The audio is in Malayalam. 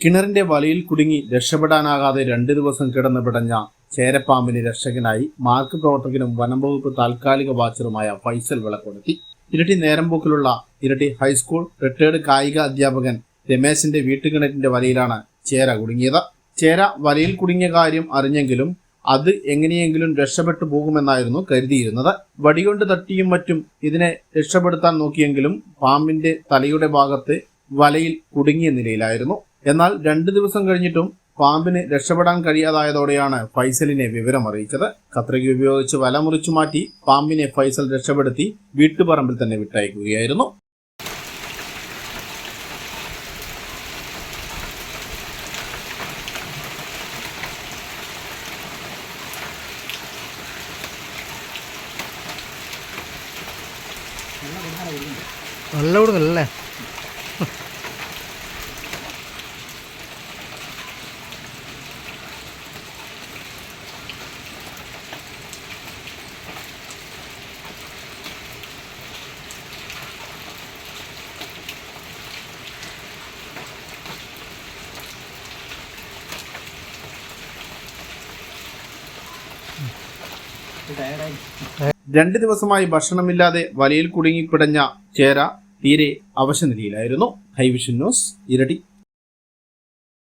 കിണറിന്റെ വലയിൽ കുടുങ്ങി രക്ഷപ്പെടാനാകാതെ രണ്ടു ദിവസം കിടന്ന് പിടഞ്ഞ ചേരപ്പാമ്പിന് രക്ഷകനായി മാർക്ക് പ്രവർത്തകനും വനംവകുപ്പ് താൽക്കാലിക വാച്ചറുമായ ഫൈസൽ വിളക്കൊടുത്തി ഇരട്ടി നേരമ്പോക്കിലുള്ള ഇരട്ടി ഹൈസ്കൂൾ റിട്ടയർഡ് കായിക അധ്യാപകൻ രമേശിന്റെ വീട്ടുകിണറ്റിന്റെ വലയിലാണ് ചേര കുടുങ്ങിയത്. ചേര വലയിൽ കുടുങ്ങിയ കാര്യം അറിഞ്ഞെങ്കിലും അത് എങ്ങനെയെങ്കിലും രക്ഷപ്പെട്ടു പോകുമെന്നായിരുന്നു കരുതിയിരുന്നത്. വടികൊണ്ട് തട്ടിയും മറ്റും ഇതിനെ രക്ഷപ്പെടുത്താൻ നോക്കിയെങ്കിലും പാമ്പിന്റെ തലയുടെ ഭാഗത്ത് വലയിൽ കുടുങ്ങിയ നിലയിലായിരുന്നു. എന്നാൽ രണ്ടു ദിവസം കഴിഞ്ഞിട്ടും പാമ്പിന് രക്ഷപ്പെടാൻ കഴിയാതായതോടെയാണ് ഫൈസലിനെ വിവരം അറിയിച്ചത്. കത്രിക ഉപയോഗിച്ച് വല മുറിച്ചു മാറ്റി പാമ്പിനെ ഫൈസൽ രക്ഷപ്പെടുത്തി വീട്ടുപറമ്പിൽ തന്നെ വിട്ടയക്കുകയായിരുന്നു. നല്ല കൊടുക്കല്ലേ രണ്ട് ദിവസമായി ഭക്ഷണമില്ലാതെ വലയിൽ കുടുങ്ങിപ്പിടഞ്ഞ ചേര തീരെ അവശനിലയിലായിരുന്നു. ഹൈവിഷൻ ന്യൂസ് ഇരട്ടി.